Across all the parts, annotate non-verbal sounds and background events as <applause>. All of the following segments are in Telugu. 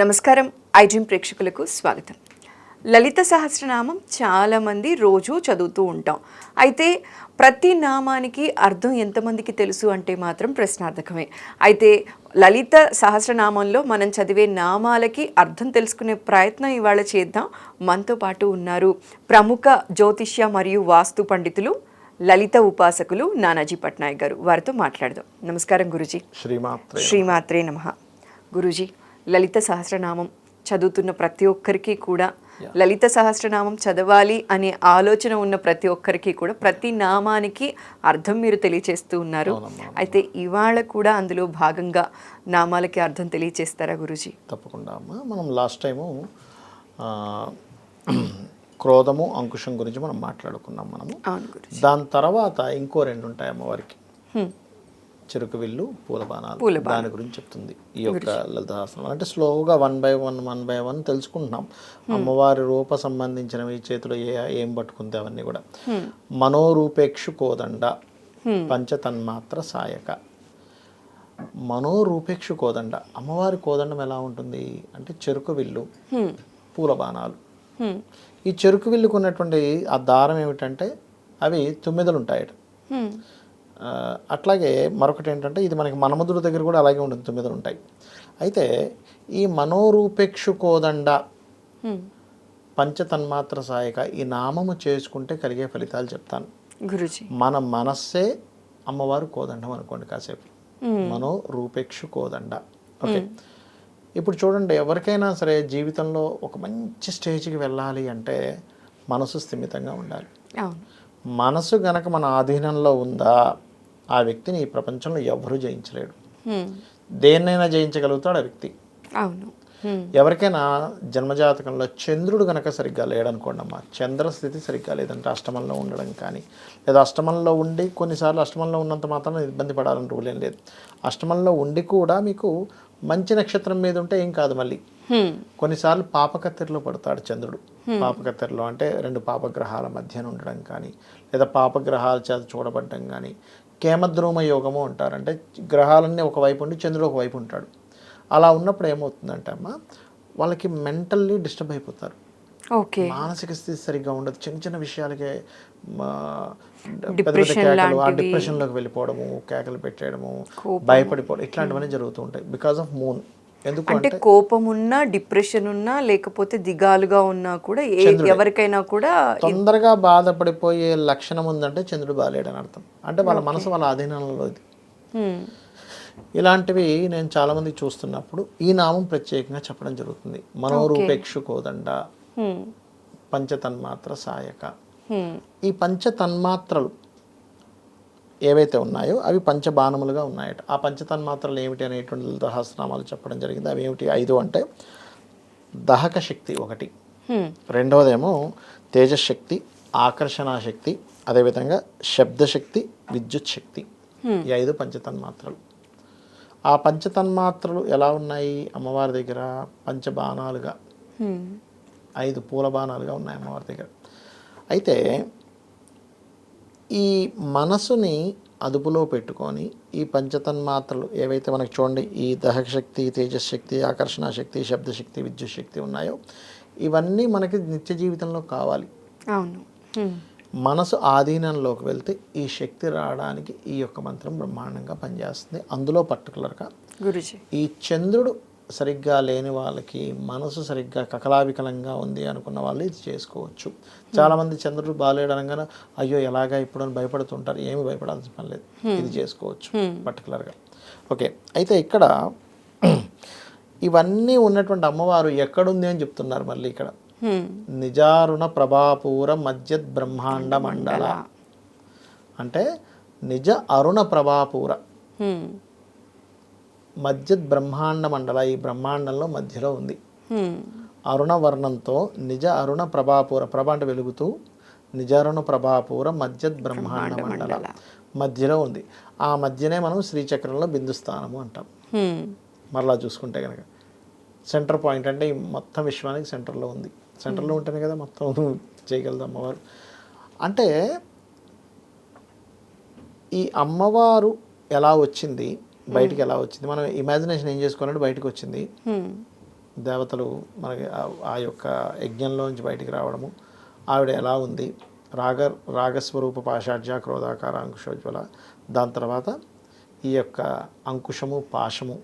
నమస్కారం. ఐడ్రీమ్ ప్రేక్షకులకు స్వాగతం. లలిత సహస్రనామం చాలామంది రోజు చదువుతూ ఉంటాం. అయితే ప్రతి నామానికి అర్థం ఎంతమందికి తెలుసు అంటే మాత్రం ప్రశ్నార్థకమే. అయితే లలిత సహస్రనామంలో మనం చదివే నామాలకి అర్థం తెలుసుకునే ప్రయత్నం ఇవాళ చేద్దాం. మనతో పాటు ఉన్నారు ప్రముఖ జ్యోతిష్య మరియు వాస్తు పండితులు లలిత ఉపాసకులు నానాజీ పట్నాయక్ గారు. వారితో మాట్లాడదాం. నమస్కారం గురుజీ. శ్రీమాత్రే శ్రీమాత్రే నమ. గురూజీ లలిత సహస్రనామం చదువుతున్న ప్రతి ఒక్కరికి కూడా లలిత సహస్రనామం చదవాలి అనే ఆలోచన ఉన్న ప్రతి ఒక్కరికి కూడా ప్రతి నామానికి అర్థం మీరు తెలియచేస్తూ ఉన్నారు. అయితే ఇవాళ కూడా అందులో భాగంగా నామాలకి అర్థం తెలియచేస్తారా గురూజీ? తప్పకుండా అమ్మ. మనం లాస్ట్ టైము క్రోధము అంకుశం గురించి మనం మాట్లాడుకున్నాం మనము. దాని తర్వాత ఇంకో రెండు ఉంటాయి అమ్మవారికి. చెరుకు విల్లు పూల బాణాలు పూల దాని గురించి చెప్తుంది. ఈ యొక్క లలితాసనం. అంటే స్లోగా one by one one by one తెలుసుకుంటున్నాం. అమ్మవారి రూప సంబంధించినవి చేతిలో ఏ ఏం పట్టుకుంది అవన్నీ కూడా. మనోరూపేక్షు కోదండ. పంచతన్మాత్ర సాయక. మనోరూపేక్షు కోదండ. అమ్మవారి కోదండం ఎలా ఉంటుంది? అంటే చెరుకు విల్లు. పూల బాణాలు. ఈ చెరుకు విల్లుకు ఉన్నటువంటి ఆ దారం ఏమిటంటే అవి తొమ్మిదలు ఉంటాయట. అట్లాగే మరొకటి ఏంటంటే ఇది మనకి మన్మధుడి దగ్గర కూడా అలాగే ఉంటుంది తొమ్మిదలు ఉంటాయి అయితే ఈ మనోరూపేక్షు కోదండ. పంచతన్మాత్ర సాయక ఈ నామము చేసుకుంటే కలిగే ఫలితాలు చెప్తాను. గురూజీ. మన మనస్సే అమ్మవారు కోదండం అనుకోండి కాసేపు. మనో రూపేక్షు కోదండ ఓకే ఇప్పుడు చూడండి ఎవరికైనా సరే జీవితంలో ఒక మంచి స్టేజ్కి వెళ్ళాలి అంటే మనసు స్థిమితంగా ఉండాలి. మనసు గనక మన ఆధీనంలో ఉందా ఆ వ్యక్తిని ఈ ప్రపంచంలో ఎవరు జయించలేడు. దేన్నైనా జయించగలుగుతాడు ఆ వ్యక్తి. అవును. ఎవరికైనా జన్మజాతకంలో చంద్రుడు గనక సరిగ్గా లేడనుకోండి అమ్మా చంద్రస్థితి సరిగ్గా లేదంటే అష్టమంలో ఉండడం కానీ లేదా అష్టమంలో ఉండి కొన్నిసార్లు అష్టమంలో ఉన్నంత మాత్రం ఇబ్బంది పడాలని రూల్ ఏం లేదు. అష్టమంలో ఉండి కూడా మీకు మంచి నక్షత్రం మీద ఉంటే ఏం కాదు మళ్ళీ. కొన్నిసార్లు పాపకత్తెరలో పడతాడు చంద్రుడు. పాపకత్తెరలో అంటే రెండు పాపగ్రహాల మధ్యన ఉండడం కానీ లేదా పాపగ్రహాల చేత చూడబడడం కానీ కేమద్రోమ యోగము అంటారు అంటే గ్రహాలన్నీ ఒకవైపు ఉండి చంద్రుడు ఒకవైపు ఉంటాడు. అలా ఉన్నప్పుడు ఏమవుతుందంటే అమ్మ వాళ్ళకి మెంటల్లీ డిస్టర్బ్ అయిపోతారు. ఓకే. మానసిక స్థితి సరిగ్గా ఉండదు. చిన్న చిన్న విషయాలకే పెద్ద కేకలు ఆ. డిప్రెషన్లోకి వెళ్ళిపోవడము కేకలు పెట్టేయడము భయపడిపోవడం ఇట్లాంటివన్నీ జరుగుతూ ఉంటాయి. బికాస్ ఆఫ్ మూన్ అంటే కోపం ఉన్నా డిప్రెషన్ ఉన్నా లేకపోతే దిగాలుగా ఉన్నా కూడా ఏ ఎవరికైనా కూడా తొందరగా బాధపడిపోయే లక్షణం ఉందంటే చంద్రుడు బాలేడని అర్థం. అంటే వాళ్ళ మనసు వాళ్ళ ఇది. హ్మ్. ఇలాంటివి నేను చాలామంది చూస్తున్నప్పుడు ఈ నామం ప్రత్యేకంగా చెప్పడం జరుగుతుంది. మనోరూపేక్షు కోదండ హ్మ్. పంచతన్మాత్ర సాయక. ఈ పంచతన్మాత్రలు ఏవైతే ఉన్నాయో అవి పంచబాణములుగా ఉన్నాయట. ఆ పంచతన్మాత్రలు ఏమిటి అనేటువంటి లలితహాస్నామాలు చెప్పడం జరిగింది. అవి ఏమిటి? ఐదు అంటే దహక శక్తి ఒకటి. రెండవదేమో తేజశక్తి ఆకర్షణ శక్తి అదేవిధంగా శబ్దశక్తి విద్యుత్ శక్తి ఈ ఐదు పంచతన్మాత్రలు. ఆ పంచతన్మాత్రలు ఎలా ఉన్నాయి? అమ్మవారి దగ్గర పంచబాణాలుగా. ఐదు పూల బాణాలుగా ఉన్నాయి అమ్మవారి దగ్గర. అయితే ఈ మనసుని అదుపులో పెట్టుకొని ఈ పంచతన్మాత్రలు ఏవైతే మనకి చూడండి ఈ దహక శక్తి తేజశక్తి ఆకర్షణ శక్తి శబ్దశక్తి విద్యుత్ శక్తి ఉన్నాయో ఇవన్నీ మనకి నిత్య జీవితంలో కావాలి. అవును. మనసు ఆధీనంలోకి వెళ్తే ఈ శక్తి రావడానికి ఈ యొక్క మంత్రం బ్రహ్మాండంగా పనిచేస్తుంది. అందులో పర్టికులర్గా గురుజీ. ఈ చంద్రుడు సరిగ్గా లేని వాళ్ళకి మనసు సరిగ్గా కకలావికలంగా ఉంది అనుకున్న వాళ్ళు ఇది చేసుకోవచ్చు. చాలామంది చంద్రుడు బాగాలేడు అనగానే అయ్యో ఎలాగా ఇప్పుడు అని భయపడుతుంటారు. ఏమి భయపడాల్సిన పని లేదు. ఇది చేసుకోవచ్చు పర్టికులర్గా. ఓకే. అయితే ఇక్కడ <clears throat> ఇవన్నీ ఉన్నటువంటి అమ్మవారు ఎక్కడుంది అని చెప్తున్నారు మళ్ళీ ఇక్కడ. నిజారుణ ప్రభాపూర మధ్యద్ బ్రహ్మాండ మండల. అంటే నిజ అరుణ ప్రభాపూర. హ్మ్. మధ్యద్ బ్రహ్మాండ మండల ఈ బ్రహ్మాండంలో మధ్యలో ఉంది. హ్మ్. అరుణ వర్ణంతో నిజ అరుణ ప్రభాపూర ప్రభ అంటే వెలుగుతూ నిజారుణ ప్రభాపూర మధ్యద్ బ్రహ్మాండ మండల మధ్యలో ఉంది. ఆ మధ్యనే మనం శ్రీచక్రంలో బిందు స్థానము అంటాం. మరలా చూసుకుంటే కనుక సెంటర్ పాయింట్ అంటే ఈ మొత్తం విశ్వానికి సెంటర్లో ఉంది. సెంటర్లో ఉంటేనే కదా మొత్తం చేయగలదు అమ్మవారు. అంటే ఈ అమ్మవారు ఎలా వచ్చింది? బయటికి ఎలా వచ్చింది? మనం ఇమాజినేషన్ ఏం చేసుకోవాలంటే బయటకు వచ్చింది. దేవతలు మనకి ఆ- యొక్క యజ్ఞంలోంచి బయటికి రావడము. ఆవిడ ఎలా ఉంది? రాగ రాగస్వరూప పాషాఢ్య క్రోధాకార అంకుశోజ్వల. దాని తర్వాత ఈ యొక్క అంకుశము పాశము.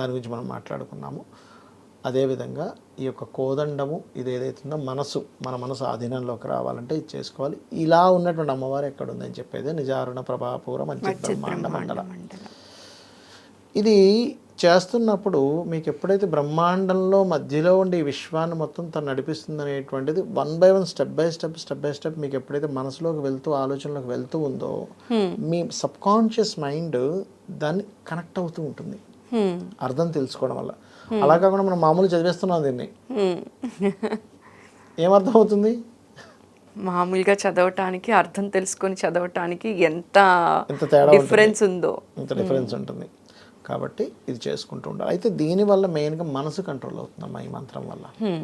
దాని గురించి మనం మాట్లాడుకున్నాము. అదేవిధంగా ఈ యొక్క కోదండము ఇది ఏదైతుందో మనసు మన మనసు ఆధీనంలోకి రావాలంటే ఇది చేసుకోవాలి. ఇలా ఉన్నటువంటి అమ్మవారు ఎక్కడ ఉందని చెప్పేది నిజారుణ ప్రభాపూర మధ్య బ్రహ్మాండ మండల. ఇది చేస్తున్నప్పుడు మీకు ఎప్పుడైతే బ్రహ్మాండంలో మధ్యలో ఉండి ఈ విశ్వాన్ని మొత్తం తను నడిపిస్తుంది అనేటువంటిది one by one step by step step by step మీకు ఎప్పుడైతే మనసులోకి వెళ్తూ ఆలోచనలోకి వెళ్తూ ఉందో మీ సబ్ కాన్షియస్ మైండ్ దాన్ని కనెక్ట్ అవుతూ ఉంటుంది. అర్థం తెలుసుకోవడం వల్ల. అలా కాకుండా మనం మామూలు చదివేస్తున్నాం దీన్ని. హ్మ్. ఏమర్థం అవుతుంది మామూలుగా చదవటానికి అర్థం తెలుసుకొని చదవటానికి ఎంత ఎంత తేడా డిఫరెన్స్ ఉందో. ఇంత డిఫరెన్స్ ఉంటుంది? కాబట్టి ఇది చేసుకుంటూ ఉండాలి. అయితే దీనివల్ల మెయిన్గా మనసు కంట్రోల్ అవుతుందమ్మా ఈ మంత్రం వల్ల.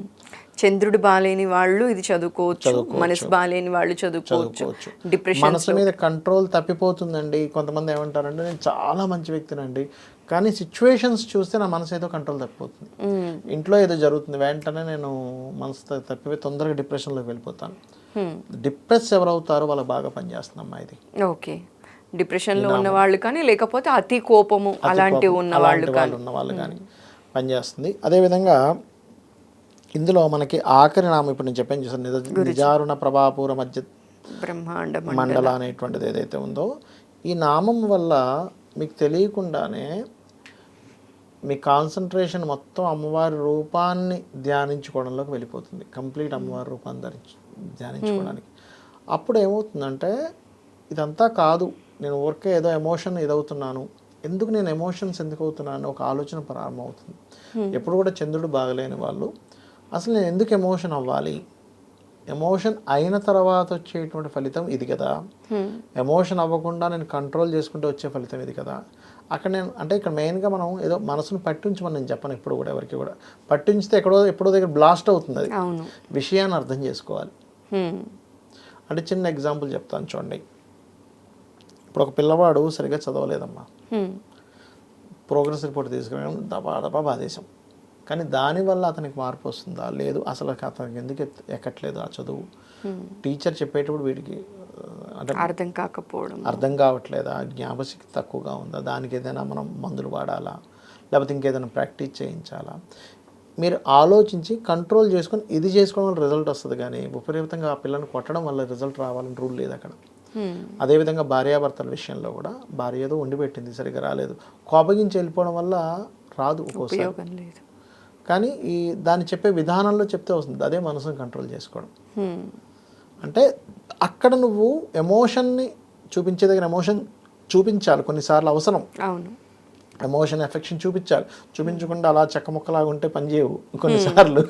చంద్రుడు బాలేని వాళ్ళు ఇది చదువుకోవచ్చు. మనసు బాలేని వాళ్ళు చదువుకోవచ్చు. చదువుకోవచ్చు. డిప్రెషన్ మనసు మీద కంట్రోల్ తప్పిపోతుందండి. కొంతమంది ఏమంటారంటే నేను చాలా మంచి వ్యక్తినండి. కానీ సిచ్యువేషన్స్ చూస్తే నా మనసు ఏదో కంట్రోల్ తప్పిపోతుంది. ఇంట్లో ఏదో జరుగుతుంది వెంటనే నేను మనసు తప్పిపోయి తొందరగా డిప్రెషన్లోకి వెళ్ళిపోతాను. డిప్రెస్ ఎవరవుతారో వాళ్ళకి బాగా పనిచేస్తుందమ్మా ఇది. ఓకే డిప్రెషన్లో ఉన్న వాళ్ళు కానీ లేకపోతే అతి కోపము అలాంటివి ఉన్న వాళ్ళు వాళ్ళు ఉన్న వాళ్ళు కానీ పనిచేస్తుంది. అదేవిధంగా ఇందులో మనకి ఆఖరి నామం ఇప్పుడు నేను చెప్పాను చూసాను నిజ నిజారుణ ప్రభాపూర మధ్య బ్రహ్మాండ మండల అనేటువంటిది ఏదైతే ఉందో ఈ నామం వల్ల మీకు తెలియకుండానే మీ కాన్సన్ట్రేషన్ మొత్తం అమ్మవారి రూపాన్ని ధ్యానించుకోవడంలోకి వెళ్ళిపోతుంది. కంప్లీట్ అమ్మవారి రూపాన్ని ధరించి ధ్యానించుకోవడానికి. అప్పుడు ఏమవుతుందంటే ఇదంతా కాదు. నేను ఊరికే ఏదో ఎమోషన్ ఇదవుతున్నాను. ఎందుకు నేను ఎమోషన్స్ ఎందుకు అవుతున్నాను ఒక ఆలోచన ప్రారంభమవుతుంది. ఎప్పుడు కూడా చంద్రుడు బాగలేని వాళ్ళు. అసలు నేను ఎందుకు ఎమోషన్ అవ్వాలి? ఎమోషన్ అయిన తర్వాత వచ్చేటువంటి ఫలితం ఇది కదా. ఎమోషన్ అవ్వకుండా నేను కంట్రోల్ చేసుకుంటే వచ్చే ఫలితం ఇది కదా. అక్కడ నేను అంటే ఇక్కడ మెయిన్గా మనం ఏదో మనసును పట్టించమని నేను చెప్పను ఎప్పుడు కూడా ఎవరికి కూడా. పట్టించితే ఎక్కడో ఎప్పుడో దగ్గర బ్లాస్ట్ అవుతుంది అది. విషయాన్ని అర్థం చేసుకోవాలి. అంటే చిన్న ఎగ్జాంపుల్ చెప్తాను చూడండి. ఇప్పుడు ఒక పిల్లవాడు సరిగ్గా చదవలేదమ్మా. ప్రోగ్రెస్ రిపోర్ట్ తీసుకురావడం దబా దబా బాధేశం. కానీ దానివల్ల అతనికి మార్పు వస్తుందా? లేదు. అసలు అతనికి ఎందుకు ఎక్కట్లేదు ఆ చదువు? టీచర్ చెప్పేటప్పుడు వీడికి అంటే అర్థం కాకపోవడం. అర్థం కావట్లేదా? జ్ఞాపశక్తి తక్కువగా ఉందా? దానికి ఏదైనా మనం మందులు వాడాలా? లేకపోతే ఇంకేదైనా ప్రాక్టీస్ చేయించాలా? మీరు ఆలోచించి కంట్రోల్ చేసుకొని ఇది చేసుకోవడం వల్ల రిజల్ట్ వస్తుంది కానీ విపరీతంగా ఆ పిల్లని కొట్టడం వల్ల రిజల్ట్ రావాలని రూల్ లేదు అక్కడ. అదేవిధంగా భార్యాభర్తల విషయంలో కూడా భార్య ఏదో వండి పెట్టింది సరిగ్గా రాలేదు. కోపగించి వెళ్ళిపోవడం వల్ల రాదు ఒక్కోసారి. కానీ ఈ దాన్ని చెప్పే విధానంలో చెప్తే వస్తుంది. అదే మనసును కంట్రోల్ చేసుకోవడం. అంటే అక్కడ నువ్వు ఎమోషన్ని చూపించే దగ్గర ఎమోషన్ చూపించాలి కొన్నిసార్లు అవసరం. అవును. ఎమోషన్ ఎఫెక్షన్ చూపించాలి. చూపించకుండా అలా చెక్క ముక్కలాగా ఉంటే పనిచేయవు కొన్నిసార్లు.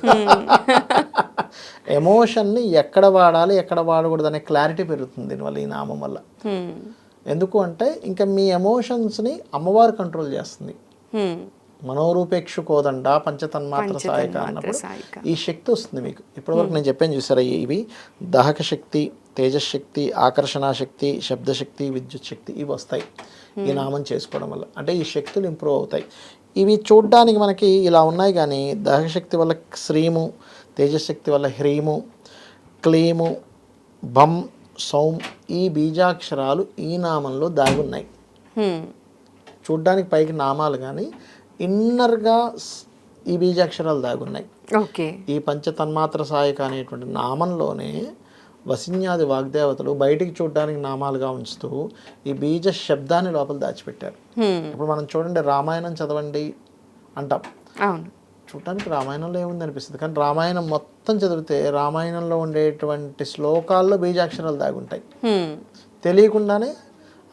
ఎమోషన్ని ఎక్కడ వాడాలి ఎక్కడ వాడకూడదు అనే క్లారిటీ పెరుగుతుంది దీనివల్ల ఈ నామం వల్ల. ఎందుకు అంటే ఇంకా మీ ఎమోషన్స్ని అమ్మవారు కంట్రోల్ చేస్తుంది. హ్మ్. మనోరూపేక్షు కోదండ పంచతన్మాత్ర సాయక అన్నప్పుడు ఈ శక్తి వస్తుంది మీకు. ఇప్పటివరకు నేను చెప్పాను చూసారా ఇవి దహక శక్తి తేజశక్తి ఆకర్షణ శక్తి శబ్దశక్తి విద్యుత్ శక్తి ఇవి వస్తాయి ఈ నామం చేసుకోవడం వల్ల. అంటే ఈ శక్తులు ఇంప్రూవ్ అవుతాయి. ఇవి చూడ్డానికి మనకి ఇలా ఉన్నాయి కానీ దహక శక్తి వల్ల శ్రీము తేజశక్తి వల్ల హ్రీము క్లీము భం సౌం ఈ బీజాక్షరాలు ఈ నామంలో దాగి ఉన్నాయి. చూడ్డానికి పైకి నామాలు కానీ ఇన్నర్గా ఈ బీజాక్షరాలు దాగున్నాయి. ఓకే. ఈ పంచతన్మాత్ర సాయక అనేటువంటి నామంలోనే వసిన్యాది వాగ్దేవతలు బయటికి చూడడానికి నామాలుగా ఉంచుతూ ఈ బీజ శబ్దాన్ని లోపల దాచిపెట్టారు. ఇప్పుడు మనం చూడండి రామాయణం చదవండి అంటాం. అవును. చూడటానికి రామాయణంలో ఏముంది అనిపిస్తుంది? కానీ రామాయణం మొత్తం చదివితే రామాయణంలో ఉండేటువంటి శ్లోకాల్లో బీజాక్షరాలు దాగుంటాయి. తెలియకుండానే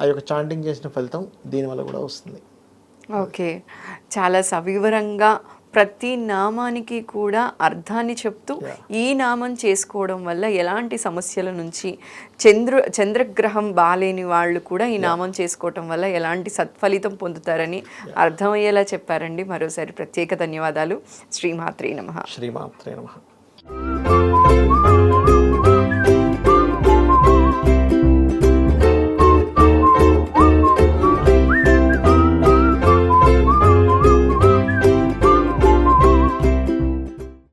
ఆ యొక్క చాంటింగ్ చేసిన ఫలితం దీనివల్ల కూడా వస్తుంది. ఓకే. చాలా సవివరంగా ప్రతి నామానికి కూడా అర్థాన్ని చెప్తూ ఈ నామం చేసుకోవడం వల్ల ఎలాంటి సమస్యల నుంచి చంద్రు చంద్రగ్రహం బాలేని వాళ్ళు కూడా ఈ నామం చేసుకోవటం వల్ల ఎలాంటి సత్ఫలితం పొందుతారని అర్థమయ్యేలా చెప్పారండి. మరోసారి ప్రత్యేక ధన్యవాదాలు. శ్రీమాత్రే నమః. శ్రీమాత్రే నమ.